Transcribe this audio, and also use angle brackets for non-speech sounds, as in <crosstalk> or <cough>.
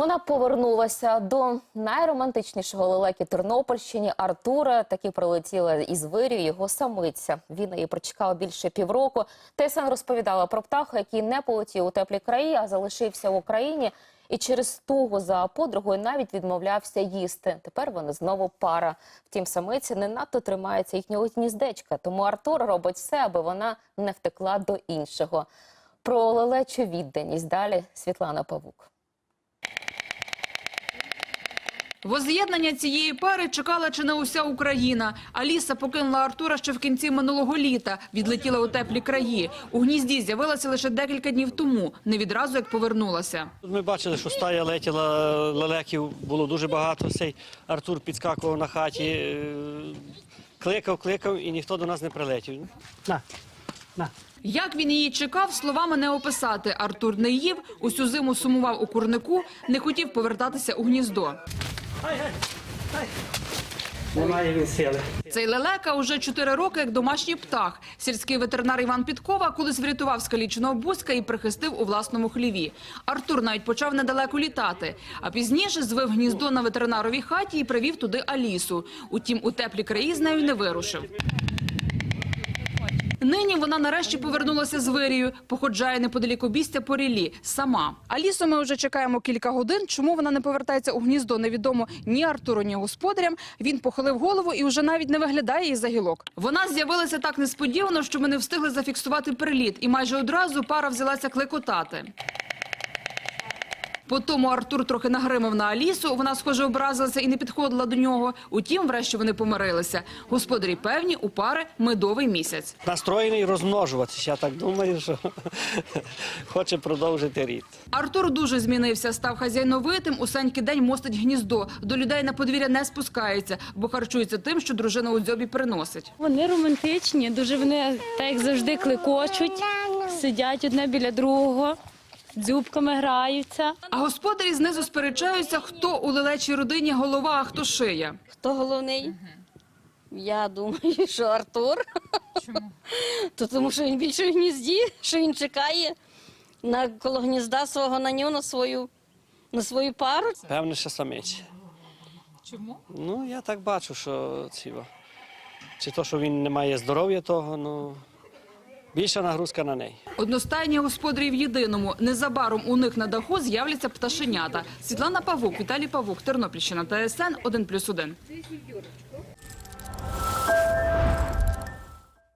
Вона повернулася до найромантичнішого лелеки Тернопільщині Артура. Таки прилетіла із вирію його самиця. Він її прочекав більше півроку. ТСН розповідала про птаха, який не полетів у теплі краї, а залишився в Україні. І через тугу за подругою навіть відмовлявся їсти. Тепер вони знову пара. Втім, самиці не надто тримається їхнього гніздечка. Тому Артур робить все, аби вона не втекла до іншого. Про лелечу відданість далі Світлана Павук. Воз'єднання цієї пари чекала чи не уся Україна. Аліса покинула Артура ще в кінці минулого літа. Відлетіла у теплі краї. У гнізді з'явилася лише декілька днів тому. Не відразу як повернулася. Тут Ми бачили, що стая летіла лелеків, було дуже багато. Цей Артур підскакував на хаті, е, кликав, кликав, і ніхто до нас не прилетів. На, на. Як він її чекав, словами не описати. Артур не їв, усю зиму сумував у курнику, не хотів повертатися у гніздо. Немає він. Цей лелека уже чотири роки як домашній птах. Сільський ветеринар Іван Підкова колись врятував скаліченого бузка і прихистив у власному хліві. Артур навіть почав недалеко літати, а пізніше звив гніздо на ветеринаровій хаті і привів туди Алісу. Утім, у теплі краї з нею не вирушив. Нині вона нарешті повернулася з вирію, походжає неподалік обістя по рілі, сама. Алісу ми вже чекаємо кілька годин. Чому вона не повертається у гніздо, невідомо ні Артуру, ні господарям. Він похилив голову і вже навіть не виглядає із за гілок. Вона з'явилася так несподівано, що ми не встигли зафіксувати приліт, і майже одразу пара взялася клекотати. Потім Артур трохи нагримав на Алісу. Вона, схоже, образилася і не підходила до нього. Утім, врешті вони помирилися. Господарі певні, у пари медовий місяць. Настроєний розмножуватися. Я так думаю, що <laughs> хоче продовжити рід. Артур дуже змінився, став хазяйновитим, усенький день мостить гніздо. До людей на подвір'я не спускається, бо харчується тим, що дружина у дзьобі приносить. Вони романтичні, дуже вони так як завжди клекочуть, сидять одне біля другого, дзюбками граються. А господарі знизу сперечаються, хто у лелечій родині голова, а хто шия. Хто головний? Я думаю, що Артур. Чому? То тому що він більше в гнізді, що він чекає на коло гнізда свого на нього, на свою, на свою пару. Певне, що самиці. Чому? Ну, я так бачу, що ціво. Чи то, що він не має здоров'я того, ну більша нагрузка на неї. Одностайні господарі в єдиному. Незабаром у них на даху з'являться пташенята. Світлана Павук, Віталій Павук, Тернопільщина, ТСН 1+,1.